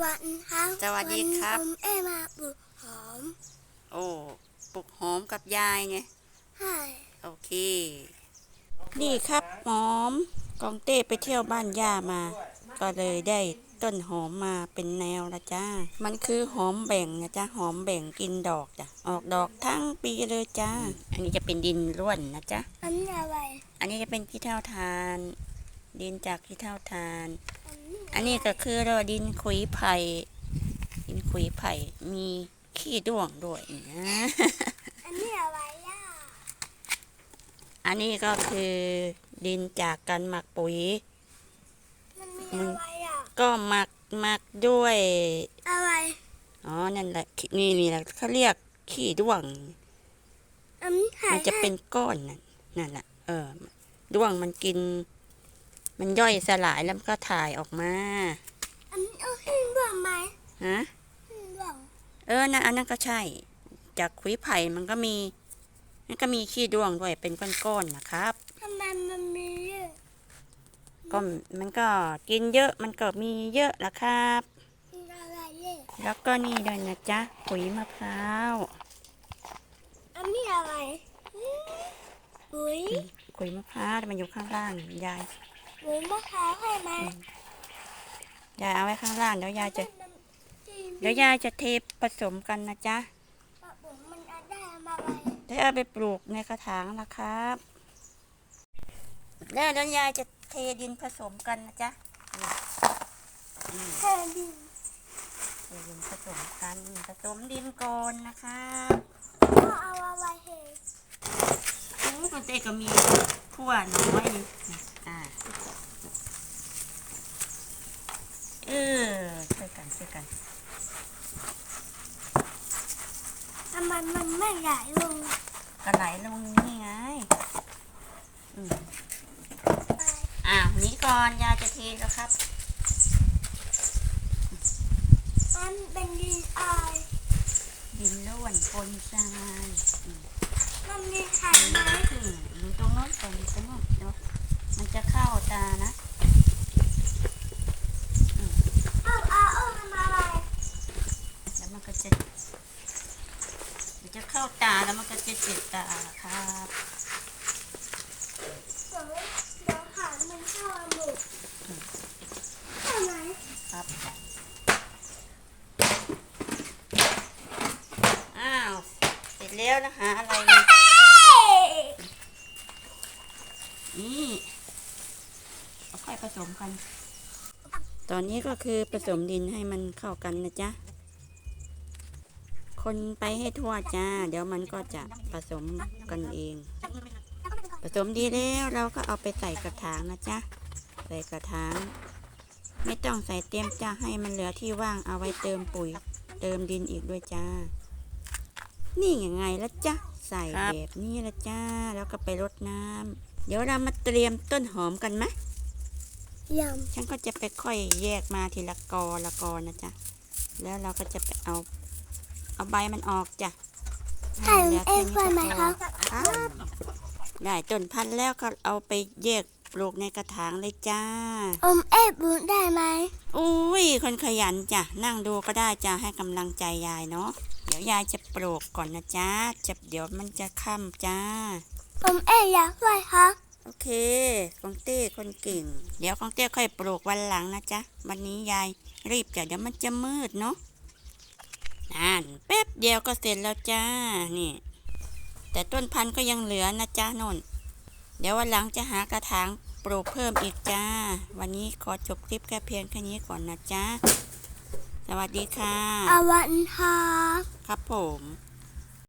วัสดีครับสวัสดีครับวันนี้ผมเอมาปลูกหอม โอ้ปลูกหอมกับยายไงใช่โอเค นี่ครับหอมกองเต้ไปเที่ยวบ้านย่ามา ก็เลยได้ต้นหอมมาเป็นแนวละจ้า มันคือหอมแบ่งนะจ้าหอมแบ่งกินดอกจ้ะออกดอกทั้งปีเลยจ้า อันนี้จะเป็นดินร่วนนะจ๊ะอันนี้อะไร อันนี้จะเป็นขี้เท่าทาน ดินจากขี้เท่าทาน อันนี้อันนี้ก็คือเราดินขุยไผ่ดินขุยไผ่มีขี้ด้วงด้วยนะอันนี้อะไรย่าอันนี้ก็คือดินจากการหมักปุ๋ย มันมีอะไรอะก็หมักหมักด้วย อะไรอ๋อ นั่นแหละ นี่นี่แหละเขาเรียกขี้ด้วง อันนี้หายมันจะเป็นก้อนนั่นนั่นแหละเออด้วงมันกิน มันย่อยสลายแล้วมันก็ถ่ายออกมาอันนี้เอาขึ้นบ้างไหมฮะขึ้นบ้างเออนะอันนั้นก็ใช่ จากขุยไผ่มันก็มีมันก็มีขี้ด้วงด้วยเป็นก้อนๆนะครับทำไมมันมีเยอะก็มันก็กินเยอะมันก็มีเยอะละครับมีอะไรเยอะแล้วก็นี่ด้วยนะจ๊ะขุยมะพร้าวอันนี้อะไรอืมปุ๋ย ขุยมะพร้าวมันอยู่ข้างล่างยาย ปุ๋ยมะพร้าวให้ไหมยายเอาไว้ข้างล่างเดี๋ยวยายจะมันที่เดี๋ยวยายจะเทผสมกันนะจ๊ะปะปุ๋ยมันเอาได้มาอะไรเดี๋ยวเอาไปปลูกในกระถางนะครับแล้วเดี๋ยวยายจะเทดินผสมกันนะจ๊ะแค่ดินเทดินผสมกันผสมดินก่อนนะครับก็เอาอะไรเหตุโอ้คนเต้ก็มีขั้วน้อยนี่อ่า เออช่วยกันช่วยกันทำไมมันไม่ใหญ่ลงก็ไหลลงนี่ไงอืมอ่านี้ก่อนยายจะเทแล้วครับมันเป็นดินอายดินล้วนปนทรายอืมมันมีไข่ไหมอืมอยู่ตรงโน้นตรงตรงโน้นเดี๋ยวมันจะเข้าตานะ เอาเอาเอาทำอะไร แล้วมันก็จะมัน จะเข้าตาแล้วมันก็จะเจ็บตาครับเดี๋ยวเดี๋ยวหางมันเข้าจมูกใช่ไหมครับอ้าวเสร็จแล้วนะคะอะไรนะนี่ค่อยผสมกัน ตอนนี้ก็คือผสมดินให้มันเข้ากันนะจ๊ะ คนไปให้ทั่วจ้า เดี๋ยวมันก็จะผสมกันเอง ผสมดีแล้วเราก็เอาไปใส่กระถางนะจ๊ะ ใส่กระถาง ไม่ต้องใส่เต็มจ้าให้มันเหลือที่ว่างเอาไว้เติมปุ๋ย เติมดินอีกด้วยจ้า นี่ยังไงละจ๊ะ ใส่แบบนี้ละจ้า แล้วก็ไปรดน้ำเดี๋ยวเรามาเตรียมต้นหอมกันไหมยฉันก็จะไปค่อยแยกมาทีละกอละกอนะจ๊ะ แล้วเราก็จะไปเอา เอาใบมันออกจ้ะำให้เอ็กซ์ไว้ไหมครับครับได้ต้นพันธุ์แล้วก็เอาไปแยกปลูกในกระถางเลยจ้า อมเอ็กซ์บุญได้ไหม อุ้ย คนขยันจ้ะ นั่งดูก็ได้จ้ะ ให้กำลังใจยายเนาะ เดี๋ยวยายจะปลูกก่อนนะจ๊ะจะเดี๋ยวมันจะค่ำจ้า อมเอ็กซ์อยากไว้ครับโอเคกองเต้คนเก่ง เดี๋ยวกองเต้ค่อยปลูกวันหลังนะจ๊ะ วันนี้ยายรีบจ้ะเดี๋ยวมันจะมืดเนาะ นั่นแป๊บเดียวก็เสร็จแล้วจ้า นี่ แต่ต้นพันธุ์ก็ยังเหลือนะจ๊ะนนเดี๋ยววันหลังจะหากระถางปลูกเพิ่มอีกจ้า วันนี้ขอจบคลิปแค่เพียงแค่นี้ก่อนนะจ๊ะสวัสดีค่ะอาวันครับครับผม